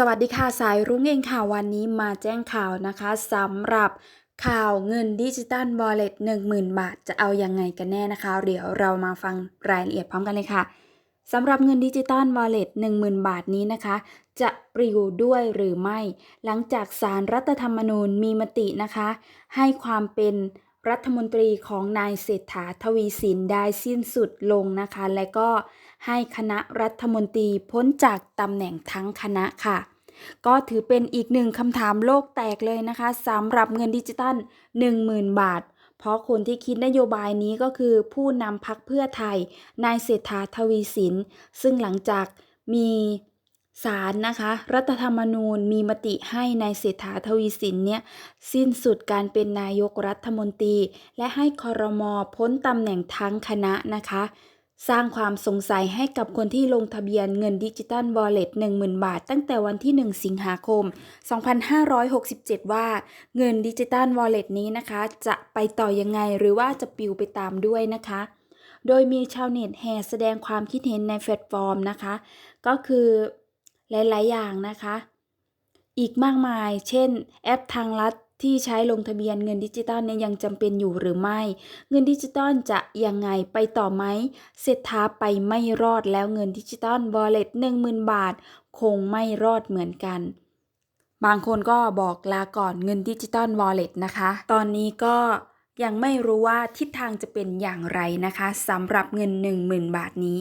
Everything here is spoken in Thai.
สวัสดีค่ะสายรุ้งเองค่ะวันนี้มาแจ้งข่าวนะคะสำหรับข่าวเงินดิจิตอลวอลเล็ต10,000บาทจะเอายังไงกันแน่นะคะ เดี๋ยวเรามาฟังรายละเอียดพร้อมกันเลยค่ะสำหรับเงินดิจิตอลวอลเล็ต10,000 บาทนี้นะคะ จะปลิวด้วยหรือไม่ หลังจากสารรัฐธรรมนูญมีมตินะคะ ให้ความเป็น รัฐมนตรีของนายเศรษฐาทวีสินได้สิ้นสุดลงนะคะ และก็ให้คณะรัฐมนตรีพ้นจากตำแหน่งทั้งคณะค่ะ ก็ถือเป็นอีกหนึ่งคำถามโลกแตกเลยนะคะสำหรับเงินดิจิตัล 10,000 บาท เพราะคนที่คิดนโยบายนี้ก็คือผู้นำพักเพื่อไทย นายเศรษฐาทวีสิน ซึ่งหลังจากมี ศาลนะคะ รัฐธรรมนูญมีมติให้ในายเศรษฐาทวีสินเนี่ยสิ้นสุดการเป็นนายกรัฐมนตรี และให้คอรมอพ้นตำแหน่งทั้งคณะนะคะ สร้างความสงสัยให้กับคนที่ลงทะเบียนเงินดิจิตอลวอลเล็ต10,000 บาท ตั้งแต่วันที่ 1 สิงหาคม 2567 ว่าเงินดิจิตอลวอลเล็ตนี้นะคะ จะไปต่อยังไงหรือว่าจะปิวไปตามด้วยนะคะโดยมีชาวเน็ตแห่แสดงความคิดเห็นในแพลตฟอร์มนะคะ ก็คือ หลาย ๆ อย่างนะคะ อีกมากมาย เช่น แอปทางลัดที่ใช้ลงทะเบียนเงินดิจิตอลเนี่ยยังจำเป็นอยู่หรือไม่ เงินดิจิตอลจะยังไงไปต่อไหมเศรษฐาไปไม่รอดแล้วเงินดิจิตอลวอลเล็ต10,000บาท คงไม่รอดเหมือนกัน บางคนก็บอกลาก่อนเงินดิจิตอลวอลเล็ตนะคะ ตอนนี้ก็ยังไม่รู้ว่าทิศทางจะเป็นอย่างไรนะคะสำหรับเงิน 10,000 บาทนี้